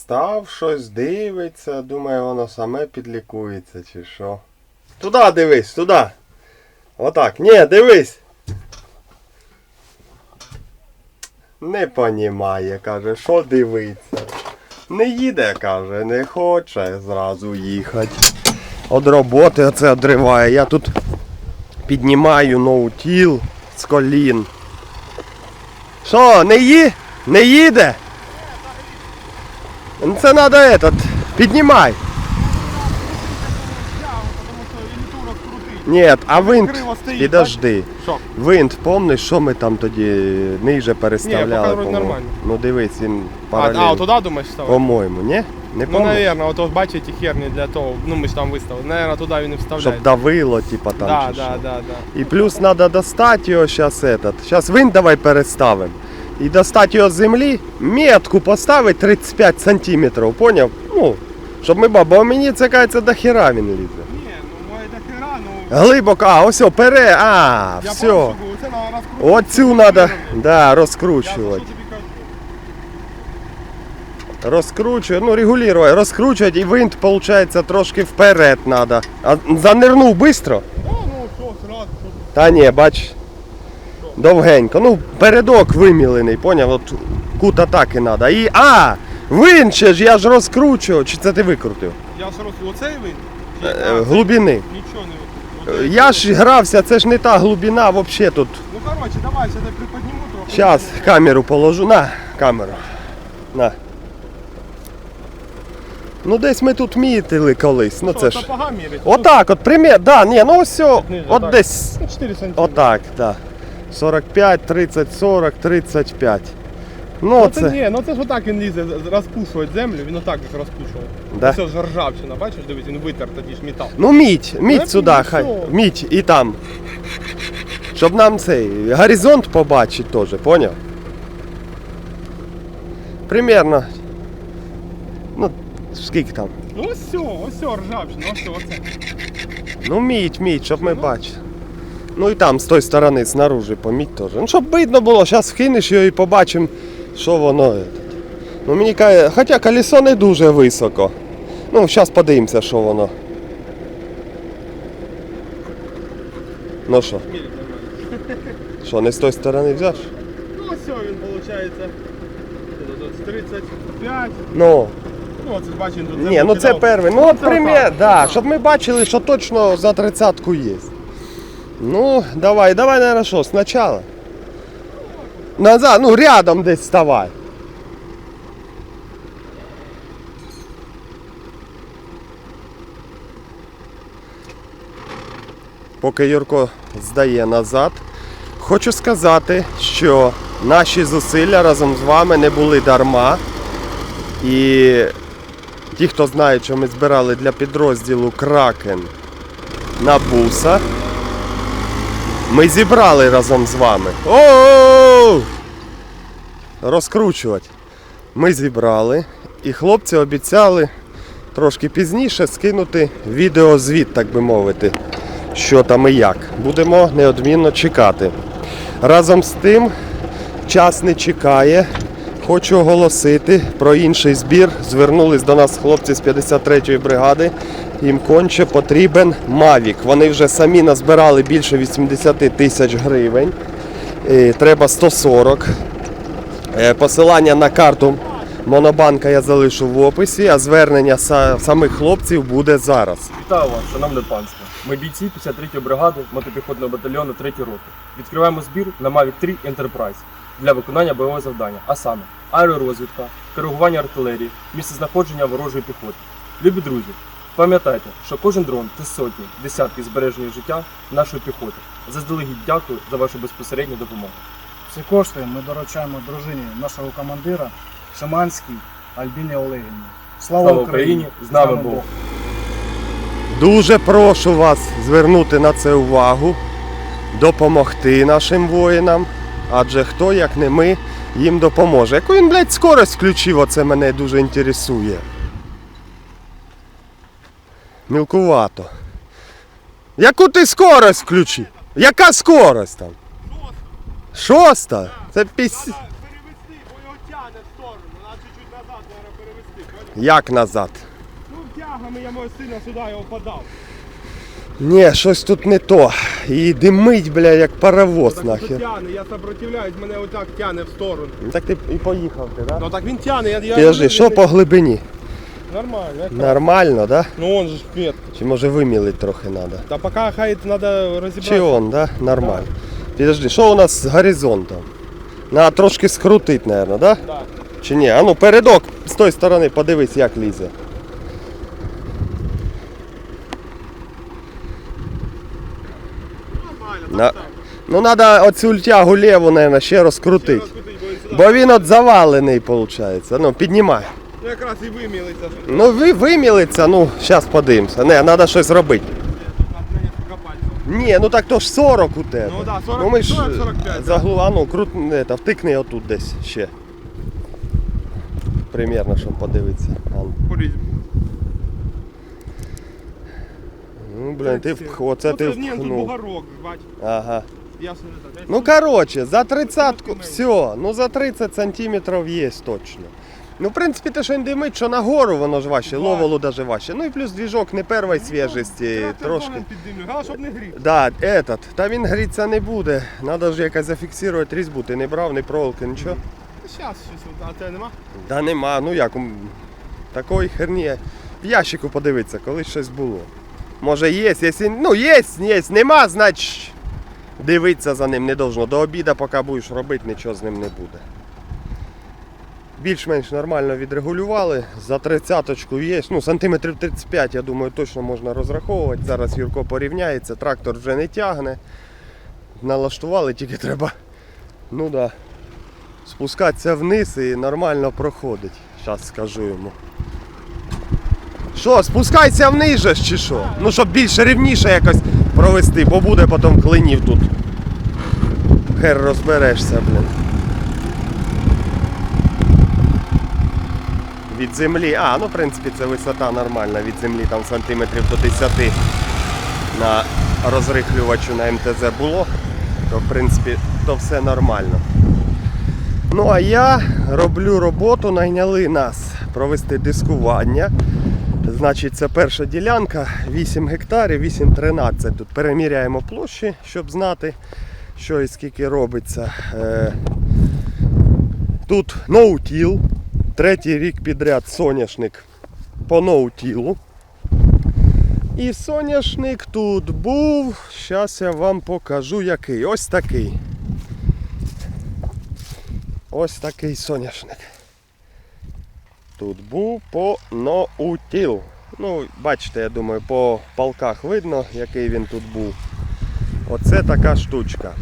Став щось дивиться, думає, воно саме підлікується чи що. Туди дивись, туди. Отак. Ні, дивись. Не понімає, каже, що дивиться. Не їде, каже, не хоче зразу їхати. От роботи оце одриває. Я тут піднімаю ноутіл з колін. Що, не ї? Не їде? Ну, Це треба этот, піднімай. Ні, а винт, підожди. Винт, помниш, що ми там тоді ниже переставляли? вроде по-моєму? нормально. Ну дивись, він А, паралельно. а, туди думаєш ставити? По-моєму, ні? Не Ну, наверное, от бачите ті херні для того. Ну ми ж там виставили. Наверное, туди він і вставляє. Щоб давило, типа там. да, чи да, що. да, да. І плюс треба достати його зараз этот. Зараз винт давай переставимо. І достати його з землі, метку поставити 35 сантиметрів, поняв? Ну, щоб ми бабо, а мені це кажеться до хера він лізе. Ні, ну моє до хера, ну. Глибоко, а, ось, пере, а, Я все. бачу, це на розкрутку. Оцю треба, да, розкручувати. Розкручує, ну регулює, розкручувати і винт, виходить, трошки вперед треба. А занирнув швидко? Ну. Та ні, бач. Довгенько. Ну, передок вимілений, поняв? От кут атаки треба. І. А! Винт ще ж, я ж розкручував. Чи це ти викрутив? Я ж роз... Оцей вин? Чи- Е, а, глибини. Нічого не викрутив. Я ж грався, це ж не та глибина взагалі тут. Ну коротше, давай, сюди приподніму трохи. Зараз камеру положу. На, камеру. На. Ну десь ми тут мітили колись. Ну це ж. сапога мірять? Отак, от примір. Да, ні, ну ось, о, Ниже, от так. десь. Ну, 4 сантиметри. Отак, так. 45, 30, 40, 35. Ну, Ну, це це. ні, ну це ж отак він лізе, розпушує землю, він отак їх розпушує. Да. Все ж ржавчина, бачиш, дивись, він витер тоді ж метал. Ну мідь, мідь Ну, сюди, ну, хай. Мідь і там. Щоб нам цей горизонт побачити теж, поняв? Примерно. Ну, скільки там? Ну ось все, ось все, ржавчина, ось все, оце. Ну мідь, мідь, щоб ми Ну. бачили. Ну і там з тої сторони, знаружи помідь теж. Ну, щоб видно було, зараз вкинеш його і побачимо, що воно. Ну мені каже, хоча колесо не дуже високо. Ну, зараз подивимося, що воно. Ну що, що, не з тої сторони взяш? Ну ось він виходить. Тут 35. Ну, Ну, оце бачиш, він тут ні, ну це перший. Ну, от примір, отак, да, щоб ми бачили, що точно за тридцятку є. Ну, давай, давай, наверное, що, спочатку. Назад, ну рядом десь вставай. Поки Юрко здає назад, хочу сказати, що наші зусилля разом з вами не були дарма. І ті, хто знає, що ми збирали для підрозділу Кракен на буса, ми зібрали разом з вами. О! Розкручувати. Ми зібрали, і хлопці обіцяли трошки пізніше скинути відеозвіт, так би мовити, що там і як. Будемо неодмінно чекати. Разом з тим, час не чекає. Хочу оголосити про інший збір. Звернулись до нас хлопці з 53-ї бригади. Їм конче потрібен Мавік. Вони вже самі назбирали більше 80 тисяч гривень. Е, Треба 140. Е, Посилання на карту Монобанка я залишу в описі, а звернення самих хлопців буде зараз. Вітаю вас, шановне панство. Ми бійці 53-ї бригади мотопіхотного батальйону 3 роти. Відкриваємо збір на Mavic 3 Enterprise для виконання бойового завдання, а саме аеророзвідка, коригування артилерії, місцезнаходження ворожої піхоти. Любі друзі, пам'ятайте, що кожен дрон це сотні, десятки збереження життя нашої піхоти. Заздалегідь дякую за вашу безпосередню допомогу. Ці кошти ми доручаємо дружині нашого командира Шиманській Альбіні Олегівні. Слава, Слава Україні! З нами Бог! Дуже прошу вас звернути на це увагу, допомогти нашим воїнам. Адже хто, як не ми, їм допоможе. Яку він, блядь, скорость включив, оце мене дуже інтересує. Мілкувато. Яку ти скорость включив? Яка скорость там? Шоста? Це піс... Перевести, бо його тягне сторону, треба чуть-чуть назад треба перевести. понял? Як назад? Ну, тягами я мого сина сюди його подав. Ні, щось тут не то. І димить, бля, як паровоз Так нахер. тяне, я сопротивляюсь, мене отак тяне в сторону. Так ти і поїхав ти, да? Ну так він тяне, я, я Підожди, що по глибині? Нормально, як Нормально, да? Ну он же метр. Чи може вимілити трохи треба? Та поки хай треба розібратися. Чи он, да? Нормально. Підожди, що у нас з горизонтом? Надо трошки скрутити, мабуть, да? Да. Чи ні? А ну передок з тої сторони подивись, як лізе. Нормально, На-. Ну треба оцю тягу ліву, мабуть, ще розкрутити. Бо він от завалений, виходить. Ну, піднімай. Ну, якраз і вимілиться. Ну ви вимілиться, ну, зараз подивимося. Не, треба щось робити. Ні, ну так то ж 40 у тебе. Ну да, 40, ну, ми ж 40-45, заглу... а ну, крут... не, та, втикни отут десь ще. Примірно, щоб подивитися. А ну. Ну, блін, ти в... оце ну, ти це, тут впхнув. бугорок, бач. Ага. Не так. Ну, коротше, за 30, все, ну за 30 сантиметрів є точно. Ну, в принципі, те, що він димить, що нагору воно ж важче, Важче. ловолу даже важче. Ну і плюс двіжок не первої свіжості, Трактор трошки. щоб не. Да, этот, та він гріться не буде. Надо ж якось зафіксувати різьбу. Ти не брав, ні проволоки, нічого. Зараз щось, от, а тебе нема? Да нема, ну як, м, такої херні. В ящику подивитися, колись щось було. Може є, якщо, ну є, є, нема, значить дивитися за ним не должно. До обіду, поки будеш робити, нічого з ним не буде. Більш-менш нормально відрегулювали. За тридцяточку є. Ну, сантиметрів 35, я думаю, точно можна розраховувати. Зараз Юрко порівняється, трактор вже не тягне. Налаштували, тільки треба. Ну да спускатися вниз і нормально проходить. Зараз скажу йому. Що, спускайся вниз же ж чи що? Ну, щоб більш рівніше якось провести, бо буде потім клинів тут. Хер розберешся, блін. Від землі. А, ну в принципі це висота нормальна від землі, там сантиметрів до 10 на розрихлювачу на МТЗ було, то в принципі то все нормально. Ну а я роблю роботу, найняли нас провести дискування. Значить, це перша ділянка, 8 гектарів, 8-13. Тут переміряємо площі, щоб знати, що і скільки робиться. Е, Тут ноутіл. Третій рік підряд соняшник по ноутілу. І соняшник тут був. Зараз я вам покажу який. Ось такий. Ось такий соняшник. Тут був по ноутіл. Ну, бачите, я думаю, по палках видно, який він тут був. Оце така штучка.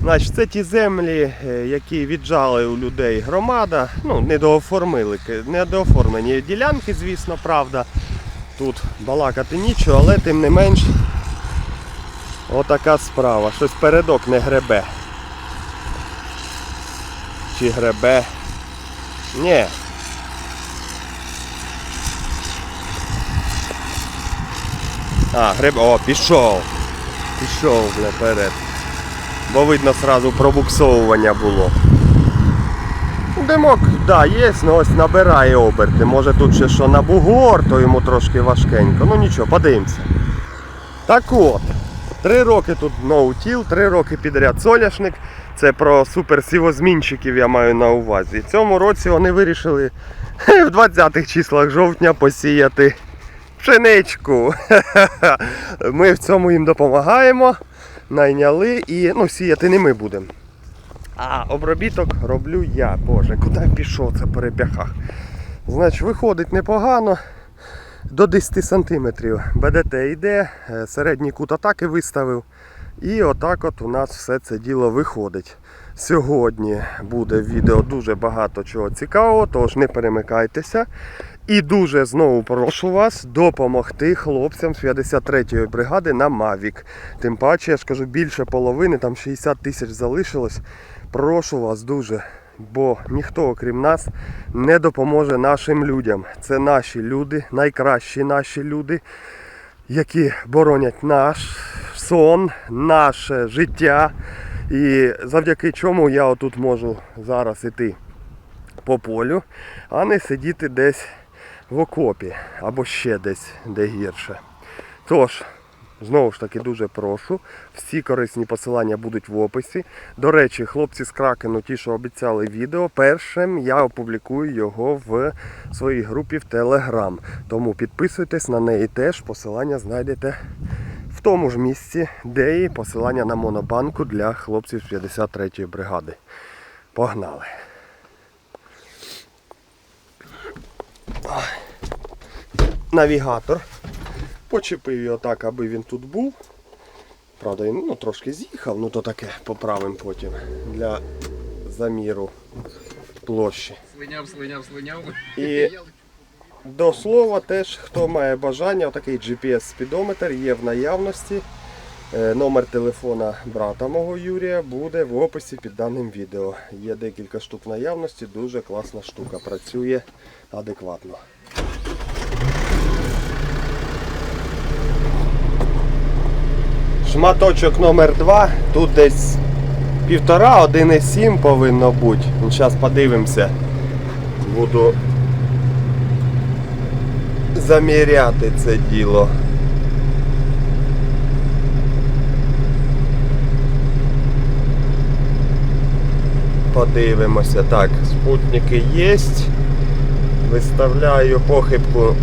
Значить, це ті землі, е, які віджали у людей громада. Ну, не дооформили, не ділянки, звісно, правда. Тут балакати нічого, але тим не менш отака справа. Щось передок не гребе. Чи гребе? Ні. А, гребе. О, пішов. Пішов, бля, перед. Бо видно сразу пробуксовування було. Димок, да, є, ну ось набирає оберти. Може тут ще що на бугор, то йому трошки важкенько. Ну нічого, подивимося. Так от, три роки тут ноутіл, три роки підряд соняшник. Це про суперсівозмінчиків я маю на увазі. В цьому році вони вирішили в 20-х числах жовтня посіяти пшеничку. Ми в цьому їм допомагаємо. Найняли і ну, сіяти не ми будемо. А обробіток роблю я. Боже, куди пішов це по? Значить, виходить непогано. До 10 сантиметрів БДТ йде, е, середній кут атаки виставив. І отак от у нас все це діло виходить. Сьогодні буде відео дуже багато чого цікавого, тож не перемикайтеся. І дуже знову прошу вас допомогти хлопцям з 53-ї бригади на Мавік. Тим паче, я ж кажу, більше половини, там 60 тисяч залишилось. Прошу вас дуже, бо ніхто, окрім нас, не допоможе нашим людям. Це наші люди, найкращі наші люди, які боронять наш сон, наше життя. І завдяки чому я отут можу зараз іти по полю, а не сидіти десь в окопі або ще десь де гірше. Тож, знову ж таки, дуже прошу. Всі корисні посилання будуть в описі. До речі, хлопці з Кракену, ті, що обіцяли відео, першим я опублікую його в своїй групі в Телеграм. Тому підписуйтесь на неї теж. Посилання знайдете в тому ж місці, де і посилання на монобанку для хлопців з 53-ї бригади. Погнали! Навігатор. Почепив його так, аби він тут був. Правда, він ну, трошки з'їхав, ну то таке поправимо потім для заміру площі. Слиняв, слиняв, слиняв. І до слова, теж хто має бажання, отакий GPS-спідометр є в наявності. Е, Номер телефона брата мого Юрія буде в описі під даним відео. Є декілька штук в наявності, дуже класна штука, працює адекватно. Шматочок номер 2 тут десь півтора, 1,7 повинно бути. Зараз подивимося. Буду заміряти це діло. Подивимося. Так, спутники є. Виставляю похибку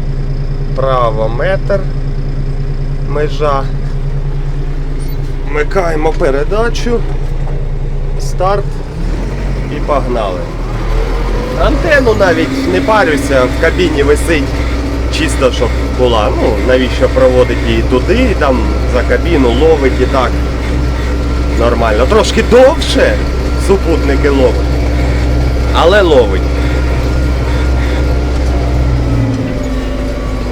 право метр. Межа. Вмикаємо передачу. Старт і погнали. Антенну навіть не парюся, в кабіні висить чисто, щоб була. Ну, навіщо проводить її туди, і там за кабіну ловить і так. Нормально. Трошки довше супутники ловить. Але ловить.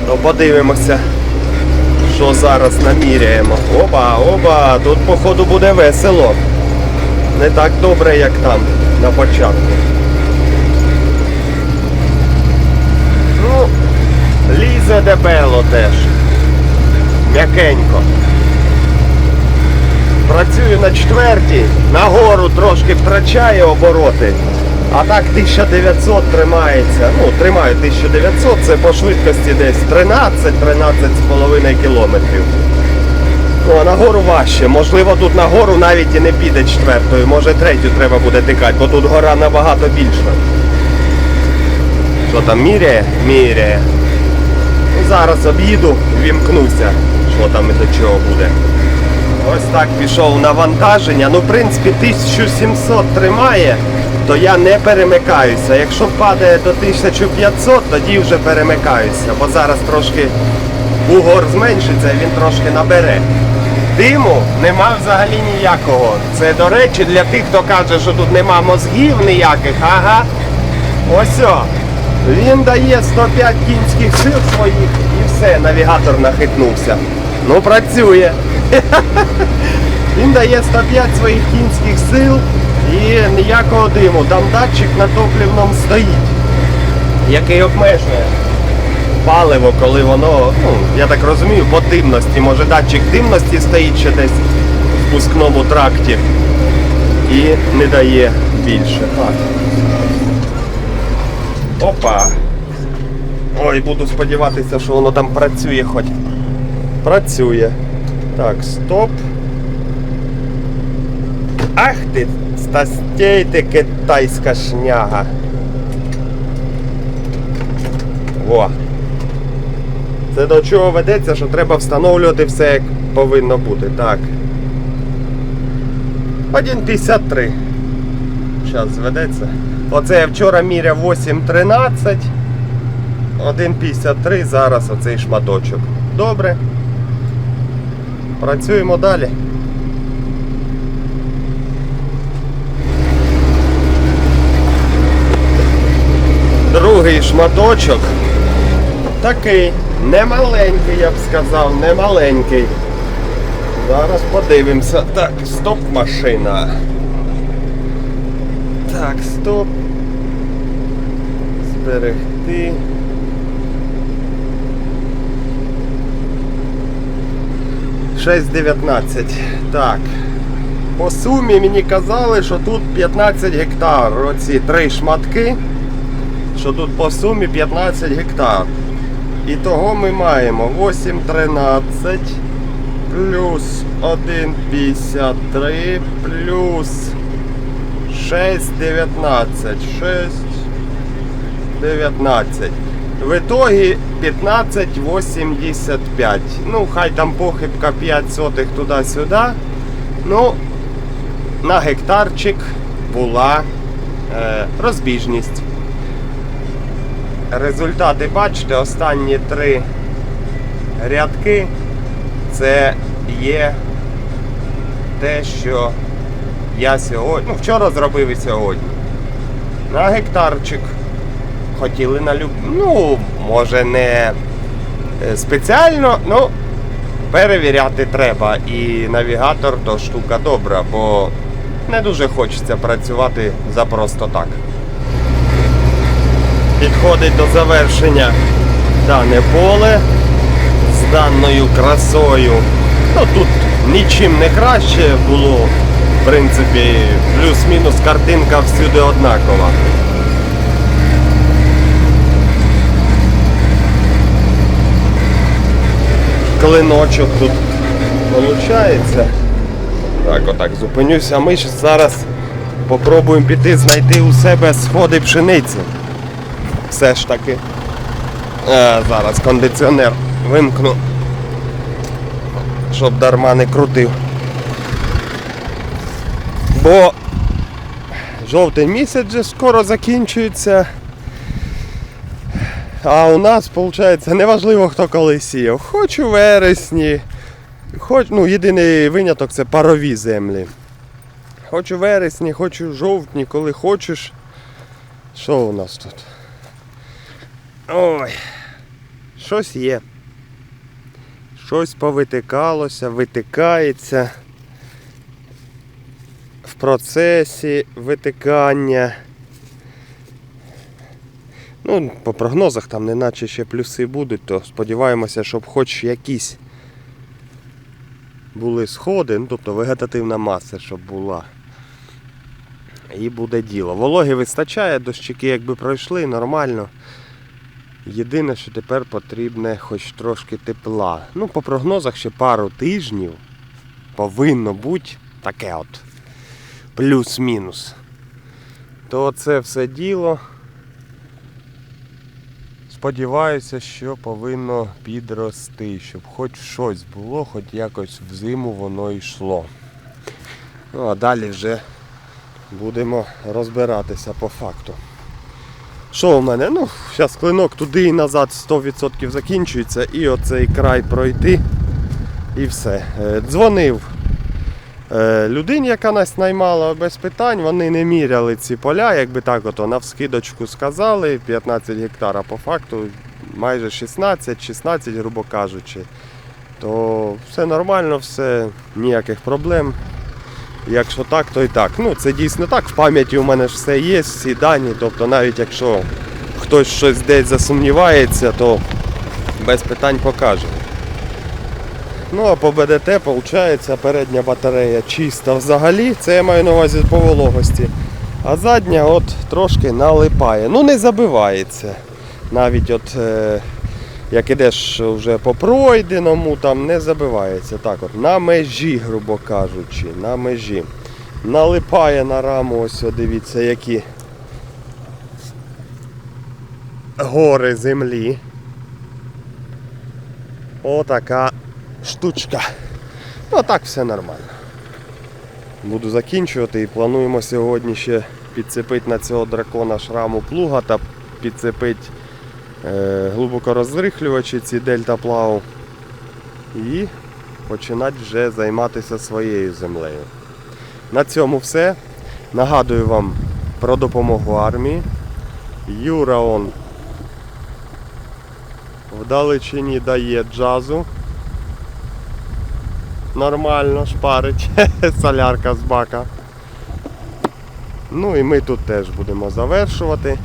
То подивимося, що зараз наміряємо. Оба, оба, тут походу буде весело. Не так добре, як там на початку. Ну, лізе дебело теж. М'якенько. Працюю на четвертій, нагору трошки втрачає обороти. А так 1900 тримається. Ну, тримаю 1900, це по швидкості десь 13-13,5 кілометрів. Ну, а нагору важче. Можливо, тут нагору навіть і не піде четвертою. Може третю треба буде тикати, бо тут гора набагато більша. Що там міряє? Міряє. Ну, зараз об'їду, вімкнуся, що там і до чого буде. Ось так пішов навантаження. Ну, в принципі, 1700 тримає, то я не перемикаюся. Якщо падає до 1500, тоді вже перемикаюся. Бо зараз трошки бугор зменшиться, і він трошки набере. Диму нема взагалі ніякого. Це, до речі, для тих, хто каже, що тут нема мозгів ніяких, ага. Ось о. Він дає 105 кінських сил своїх і все, навігатор нахитнувся. Ну, працює. Він дає 105 своїх кінських сил і ніякого диму. Там датчик на топливному стоїть, який обмежує паливо, коли воно, ну, я так розумію, по димності. Може датчик димності стоїть ще десь в спускному тракті і не дає більше. Так. Опа. Ой, буду сподіватися, що воно там працює хоч. Працює. Так, стоп. Ах ти, стастей ти китайська шняга. Во. Це до чого ведеться, що треба встановлювати все як повинно бути. Так. 1,53. Зараз зведеться. Оце я вчора міряв 8,13. 1,53 зараз оцей шматочок. Добре. Працюємо далі. Другий шматочок. Такий немаленький, я б сказав, немаленький. Зараз подивимося. Так, стоп машина. Так, стоп. Зберегти. Шесть дев'ятнадцять. Так. По сумі мені казали, що тут 15 гектар. Оці три шматки. що тут по сумі 15 гектар. І того ми маємо 8,13 плюс 1,53 плюс 6,19. 6,19. В итоге 15,85. Ну, хай там похибка 5 сотих туди-сюди. Ну, на гектарчик була е, розбіжність. Результати бачите, останні три рядки це є те, що я сьогодні, ну вчора зробив і сьогодні. На гектарчик хотіли на люб... Ну, може не е, спеціально, ну перевіряти треба. І навігатор то штука добра, бо не дуже хочеться працювати за просто так. Підходить до завершення дане поле з даною красою. Ну тут нічим не краще було. В принципі, плюс-мінус картинка всюди однакова. Клиночок тут виходить. Так, отак зупинюся. Ми ж зараз попробуємо піти знайти у себе сходи пшениці. Все ж таки. Е, зараз кондиціонер вимкну. Щоб дарма не крутив. Бо жовтий місяць вже скоро закінчується. А у нас, виходить, неважливо хто коли сіяв. Хоч у вересні, хоч, ну, єдиний виняток це парові землі. Хоч у вересні, хоч у жовтні, коли хочеш. Що у нас тут? Ой, щось є. Щось повитикалося, витикається. В процесі витикання. Ну, по прогнозах там неначе ще плюси будуть, то сподіваємося, щоб хоч якісь були сходи, ну, тобто вегетативна маса, щоб була. І буде діло. Вологи вистачає, дощики якби пройшли, нормально. Єдине, що тепер потрібне хоч трошки тепла. Ну, по прогнозах ще пару тижнів повинно бути таке от. Плюс-мінус. То це все діло. Сподіваюся, що повинно підрости, щоб хоч щось було, хоч якось в зиму воно йшло. Ну а далі вже будемо розбиратися по факту. Що в мене? Ну, зараз клинок туди і назад 100% закінчується і оцей край пройти і все. Е, Дзвонив людині, яка нас наймала без питань, вони не міряли ці поля, якби так ото навскидочку сказали, 15 гектар, а по факту майже 16, 16, грубо кажучи. То все нормально, все, ніяких проблем. Якщо так, то і так. Ну, це дійсно так. В пам'яті у мене ж все є, всі дані. Тобто навіть якщо хтось щось десь засумнівається, то без питань покаже. Ну а по БДТ виходить передня батарея чиста взагалі, це я маю на увазі по вологості. А задня от трошки налипає. Ну не забивається. Навіть от е, як ідеш вже по пройденому, там не забивається. Так от, на межі, грубо кажучи, на межі. Налипає на раму, ось дивіться, які гори землі. Отака штучка. Ну так все нормально. Буду закінчувати і плануємо сьогодні ще підцепити на цього дракона шраму плуга та підцепити е, глибоко розрихлювачі ці Дельта Плау і починати вже займатися своєю землею. На цьому все. Нагадую вам про допомогу армії. Юра он вдалечині дає джазу. Нормально шпарить солярка з бака. Ну і ми тут теж будемо завершувати.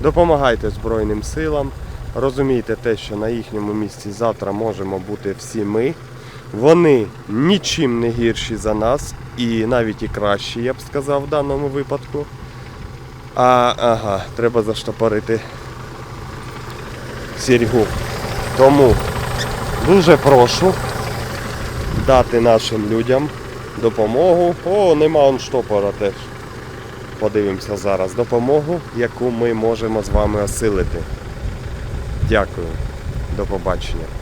Допомагайте Збройним силам. Розумійте те, що на їхньому місці завтра можемо бути всі ми. Вони нічим не гірші за нас і навіть і кращі, я б сказав, в даному випадку. А, ага, треба заштопорити сіргу. Тому дуже прошу дати нашим людям допомогу. О, нема он штопора теж. Подивимося зараз допомогу, яку ми можемо з вами осилити. Дякую. До побачення.